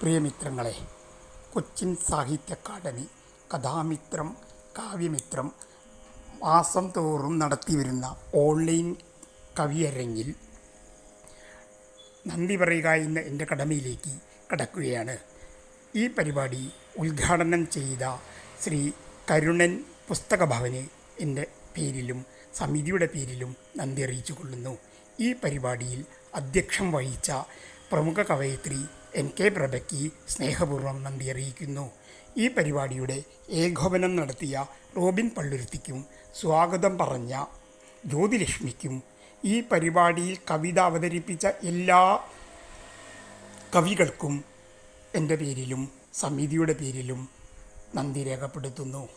പ്രിയമിത്രങ്ങളെ കൊച്ചിൻ സാഹിത്യ അക്കാദമി കഥാമിത്രം കാവ്യമിത്രം മാസം തോറും നടത്തിവരുന്ന ഓൺലൈൻ കവിയരങ്ങിൽ നന്ദി പറയുക എന്ന എന്റെ കടമയിലേക്ക് കടക്കുകയാണ്. ഈ പരിപാടി ഉദ്ഘാടനം ചെയ്ത ശ്രീ കരുണൻ പുസ്തക ഭവന് എന്റെ പേരിലും സമിതിയുടെ പേരിലും നന്ദി അറിയിച്ചു കൊള്ളുന്നു ഈ പരിപാടിയിൽ അധ്യക്ഷം വഹിച്ച പ്രമുഖ കവയിത്രി എൻ കെ പ്രഭയ്ക്ക് സ്നേഹപൂർവം നന്ദി അറിയിക്കുന്നു. ഈ പരിപാടിയുടെ ഏകോപനം നടത്തിയ റോബിൻ പള്ളുരുത്തിക്കും സ്വാഗതം പറഞ്ഞ ജ്യോതിലക്ഷ്മിക്കും ഈ പരിപാടിയിൽ കവിത അവതരിപ്പിച്ച എല്ലാ കവികൾക്കും എന്റെ പേരിലും സമിതിയുടെ പേരിലും നന്ദി രേഖപ്പെടുത്തുന്നു.